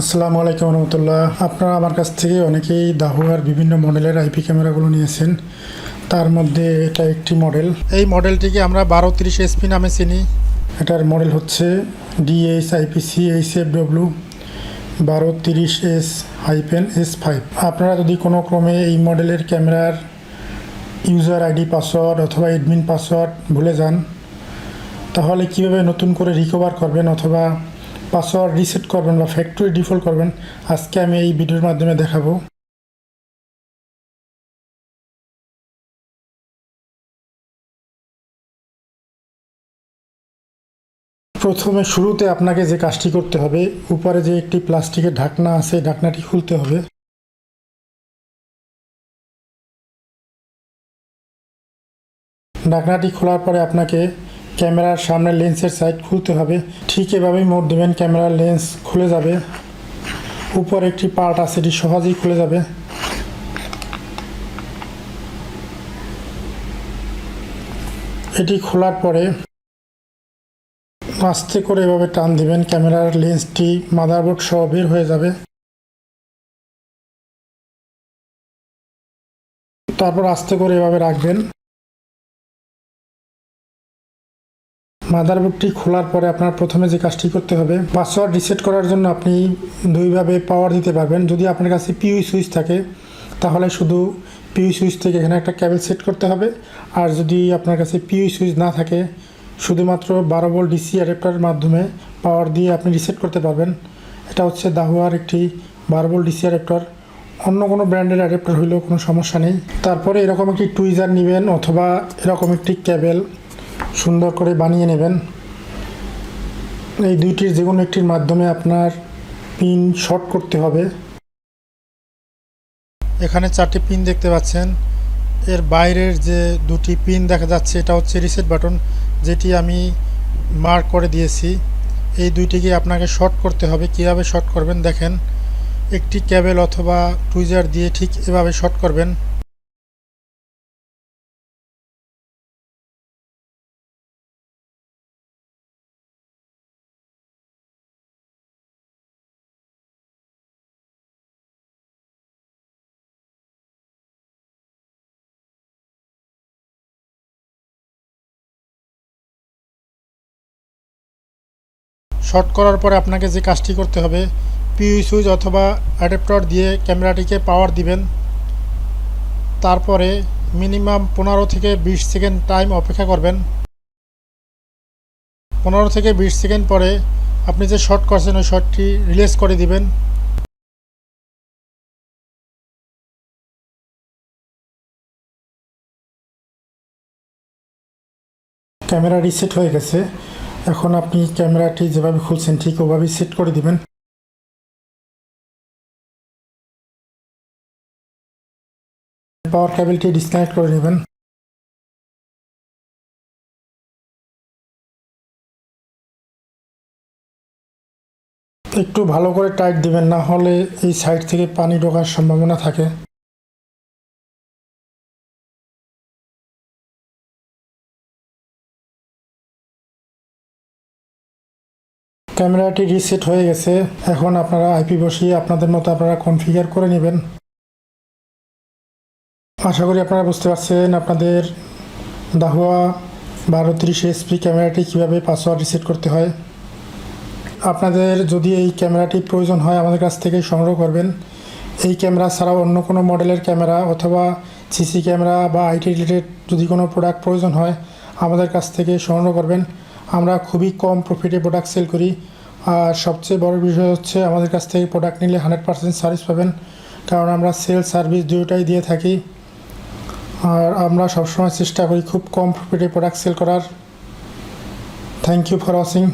আসসালামু আলাইকুম রহমতুল্লাহ। আপনারা আমার কাছ থেকে অনেকেই দাহুয়ার বিভিন্ন মডেলের আইপি ক্যামেরাগুলো নিয়েছেন। তার মধ্যে এটা একটি মডেল। এই মডেলটিকে আমরা বারো তিরিশ এসপি নামে চিনি। এটার মডেল হচ্ছে DH IPC H F W বারো তিরিশ এস হাইপেন এস ফাইভ। আপনারা যদি কোনো ক্রমে এই মডেলের ক্যামেরার ইউজার আইডি, পাসওয়ার্ড অথবা এডমিন পাসওয়ার্ড ভুলে যান, তাহলে কীভাবে নতুন করে রিকভার করবেন অথবা পাসওয়ার্ড রিসেট করবেন বা ফ্যাক্টরি ডিফল্ট করবেন, আজকে আমি এই ভিডিওর মাধ্যমে দেখাবো। প্রথমে শুরুতে আপনাকে যে কাজটি করতে হবে, উপরে যে একটি প্লাস্টিকের ঢাকনা আছে ঢাকনাটি খুলতে হবে। ঢাকনাটি খোলার পরে আপনাকে ক্যামেরার সামনের লেন্সের সাইড খুলতে হবে। ঠিক এভাবেই মোড় দেবেন, ক্যামেরার লেন্স খুলে যাবে। উপরে একটি পার্ট আছে, এটি সহজেই খুলে যাবে। এটি খোলার পরে আস্তে করে এভাবে টান দিবেন, ক্যামেরার লেন্সটি মাদারবোর্ড সহ বের হয়ে যাবে। তারপর আস্তে করে এভাবে রাখবেন। মাদারবোর্ডটি খোলার পরে আপনার প্রথমে যে কাজটি করতে হবে, পাসওয়ার্ড রিসেট করার জন্য আপনি দুইভাবে পাওয়ার দিতে পারবেন। যদি আপনার কাছে পিউই সুইচ থাকে, তাহলে শুধু পিউই সুইচ থেকে এখানে একটা ক্যাবেল সেট করতে হবে। আর যদি আপনার কাছে পিউই সুইচ না থাকে, শুধুমাত্র বারো ভোল্ট ডিসি অ্যাডাপ্টারের মাধ্যমে পাওয়ার দিয়ে আপনি রিসেট করতে পারবেন। এটা হচ্ছে দাহুয়ার একটি বারো ভোল্ট ডিসি অ্যাডাপ্টার অন্য কোনো ব্র্যান্ডের অ্যাডাপ্টার হইলেও কোনো সমস্যা নেই। তারপরে এরকম একটি টুইজার নেবেন অথবা এরকম একটি ক্যাবেল সুন্দর করে বানিয়ে নেবেন। এই দুইটির যে কোনো একটির মাধ্যমে আপনার পিন শর্ট করতে হবে। এখানে চারটি পিন দেখতে পাচ্ছেন। এর বাইরের যে দুটি পিন দেখা যাচ্ছে, এটা হচ্ছে রিসেট বাটন, যেটি আমি মার্ক করে দিয়েছি। এই দুইটিকে আপনাকে শর্ট করতে হবে। কীভাবে শর্ট করবেন? দেখেন, একটি ক্যাবেল অথবা টুইজার দিয়ে ঠিক এভাবে শর্ট করবেন। শর্ট করার পরে আপনাকে যে কাজটি করতে হবে পিউই সুইচ অথবা অ্যাডাপ্টার দিয়ে ক্যামেরাটিকে পাওয়ার দিবেন। তারপরে মিনিমাম পনেরো থেকে বিশ সেকেন্ড টাইম অপেক্ষা করবেন। পনেরো থেকে বিশ সেকেন্ড পরে আপনি যে শর্ট করছেন, ওই শর্টটি রিলিজ করে দিবেন। ক্যামেরা রিসেট হয়ে গেছে। এখন আপনি ক্যামেরাটি যেভাবে খুলছেন, ঠিক ওভাবেই সেট করে দিবেন। পাওয়ার কেবলটি ডিসকানেক্ট করে নেবেন। একটু ভালো করে টাইট দিবেন, না হলে এই সাইড থেকে পানি ঢোকার সম্ভাবনা থাকে। ক্যামেরাটি রিসেট হয়ে গেছে। এখন আপনারা আইপি বসিয়ে আপনাদের মতো আপনারা কনফিগার করে নেবেন। আশা করি আপনারা বুঝতে পারছেন আপনাদের দাহুয়া বারো তিরিশ এসপি ক্যামেরাটি কীভাবে পাসওয়ার্ড রিসেট করতে হয়। আপনাদের যদি এই ক্যামেরাটি প্রয়োজন হয় আমাদের কাছ থেকে সংগ্রহ করবেন। এই ক্যামেরা ছাড়াও অন্য কোনো মডেলের ক্যামেরা অথবা সিসি ক্যামেরা বা আইটি রিলেটেড যদি কোনো প্রোডাক্ট প্রয়োজন হয় আমাদের কাছ থেকে সংগ্রহ করবেন। আমরা খুবই কম প্রফিটে প্রোডাক্ট সেল করি। আর সবচেয়ে বড় বিষয় হচ্ছে আমাদের কাছ থেকে প্রোডাক্ট নিলে হান্ড্রেড পার্সেন্ট সার্ভিস পাবেন। কারণ আমরা সেল সার্ভিস দুয়োটাই দিয়ে থাকি। আর আমরা সবসময় চেষ্টা করি খুব কম প্রফিটে প্রোডাক্ট সেল করার। Thank you for watching